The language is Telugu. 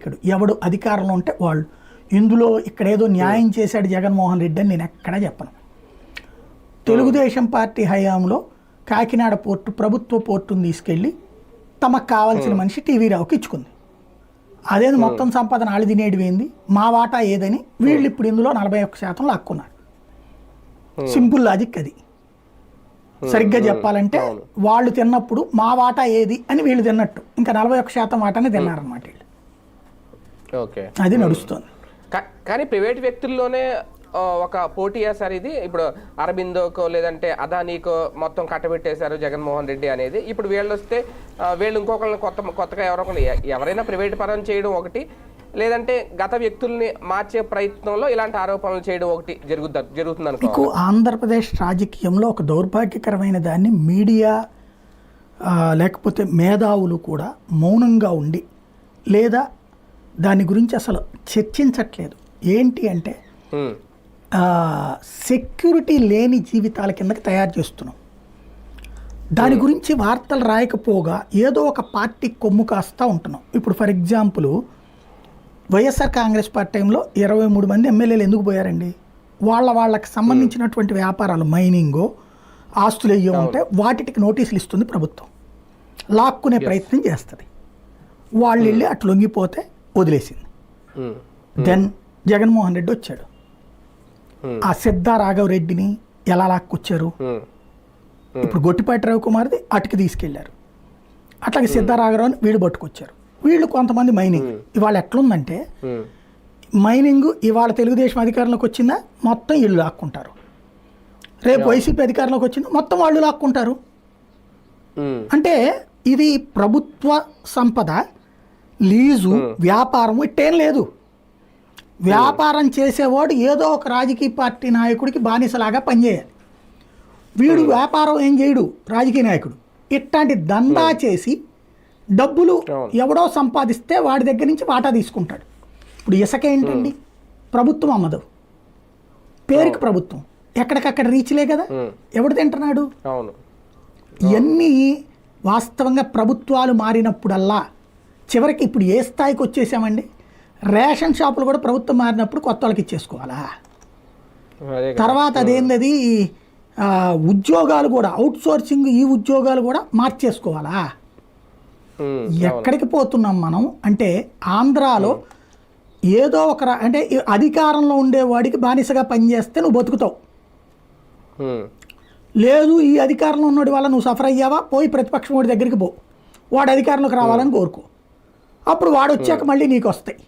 ఇక్కడ ఎవడు అధికారంలో ఉంటే వాళ్ళు. ఇందులో ఇక్కడ ఏదో న్యాయం చేశాడు జగన్మోహన్ రెడ్డి అని నేను ఎక్కడా చెప్పను. తెలుగుదేశం పార్టీ హయాంలో కాకినాడ పోర్టు ప్రభుత్వ పోర్టును తీసుకెళ్ళి తమకు కావాల్సిన మనిషి టీవీ రావుకి ఇచ్చుకుంది. అదేది మొత్తం సంపాదన ఆళ్ళు తినేది ఏంది? మా వాటా ఏదని వీళ్ళు ఇప్పుడు ఇందులో నలభై ఒక్క శాతం లాక్కున్నారు. సింపుల్ లాజిక్ అది. సరిగ్గా చెప్పాలంటే వాళ్ళు తిన్నప్పుడు మా వాటా ఏది అని వీళ్ళు తిన్నట్టు. ఇంకా నలభై ఒక్క శాతం వాటానే తిన్నారనమాట వీళ్ళు. ఓకే. అది నడుస్తుంది. కానీ ప్రైవేట్ వ్యక్తుల్లోనే ఒక పోటీయా సార్ ఇది. ఇప్పుడు అరబిందోకో లేదంటే అదానీకో మొత్తం కట్టబెట్టేశారు జగన్మోహన్ రెడ్డి అనేది. ఇప్పుడు వీళ్ళు వస్తే వీళ్ళు ఇంకొకరిని కొత్త కొత్తగా ఎవరో ఎవరైనా ప్రైవేట్ పరం చేయడం ఒకటి లేదంటే గత వ్యక్తుల్ని మార్చే ప్రయత్నంలో ఇలాంటి ఆరోపణలు చేయడం ఒకటి జరుగుద్ద జరుగుతుంది అనుకో ఆంధ్రప్రదేశ్ రాజకీయంలో ఒక దౌర్భాగ్యకరమైన దాన్ని మీడియా లేకపోతే మేధావులు కూడా మౌనంగా ఉండి లేదా దాని గురించి అసలు చర్చించట్లేదు. ఏంటి అంటే సెక్యూరిటీ లేని జీవితాల కిందకి తయారు చేస్తున్నాం. దాని గురించి వార్తలు రాయకపోగా ఏదో ఒక పార్టీ కొమ్ము కాస్తా ఉంటున్నాం. ఇప్పుడు for example YSR Congress party టైంలో ఇరవై మూడు మంది ఎమ్మెల్యేలు ఎందుకు పోయారండి? వాళ్ళ వాళ్ళకి సంబంధించినటువంటి వ్యాపారాలు మైనింగో ఆస్తులు అయ్యో ఉంటే వాటికి నోటీసులు ఇస్తుంది ప్రభుత్వం. లాక్కునే ప్రయత్నం చేస్తుంది. వాళ్ళు వెళ్ళి అట్లా లొంగిపోతే వదిలేసింది. దెన్ జగన్మోహన్ రెడ్డి వచ్చాడు. ఆ సిద్ధా రాఘవ్ రెడ్డిని ఎలా లాక్కొచ్చారు? ఇప్పుడు గొట్టిపాటి రవికుమార్ది అటుకి తీసుకెళ్ళారు. అట్లాగే సిద్ధా రాఘవరావుని వీళ్ళు పట్టుకొచ్చారు. వీళ్ళు కొంతమంది మైనింగ్. ఇవాళ ఎట్లుందంటే మైనింగ్ ఇవాళ తెలుగుదేశం అధికారంలోకి వచ్చిందా? మొత్తం వీళ్ళు లాక్కుంటారు. రేపు వైసీపీ అధికారంలోకి వచ్చిందా? మొత్తం వాళ్ళు లాక్కుంటారు. అంటే ఇది ప్రభుత్వ సంపద. లీజు వ్యాపారం ఇట్టేం లేదు. వ్యాపారం చేసేవాడు ఏదో ఒక రాజకీయ పార్టీ నాయకుడికి బానిసలాగా పనిచేయాలి. వీడు వ్యాపారం ఏం చేయడు రాజకీయ నాయకుడు. ఇట్లాంటి దందా చేసి డబ్బులు. ఎవడో సంపాదిస్తే వాడి దగ్గర నుంచి వాటా తీసుకుంటాడు. ఇప్పుడు ఇసుక ఏంటండి? ప్రభుత్వం అమ్మదు. పేరుకి ప్రభుత్వం. ఎక్కడికక్కడ రీచ్లే కదా. ఎవడు తింటున్నాడు? ఇవన్నీ వాస్తవంగా ప్రభుత్వాలు మారినప్పుడల్లా చివరికి ఇప్పుడు ఏ స్థాయికి వచ్చేసామండి? రేషన్ షాపులు కూడా ప్రభుత్వం మారినప్పుడు కొత్త వాళ్ళకి ఇచ్చేసుకోవాలా. తర్వాత అదేందది? ఆ, ఉద్యోగాలు కూడా అవుట్ సోర్సింగ్ ఈ ఉద్యోగాలు కూడా మార్చేసుకోవాలా? ఎక్కడికి పోతున్నాం మనం? అంటే ఆంధ్రాలో ఏదో ఒక అంటే అధికారంలో ఉండేవాడికి బానిసగా పనిచేస్తే నువ్వు బతుకుతావు. లేదు ఈ అధికారంలో ఉన్నోడి వల్ల నువ్వు సఫర్ అయ్యావా? పోయి ప్రతిపక్షం వాడి దగ్గరికి పో. వాడు అధికారంలోకి రావాలని కోరుకో. అప్పుడు వాడు వచ్చాక మళ్ళీ నీకు వస్తాయి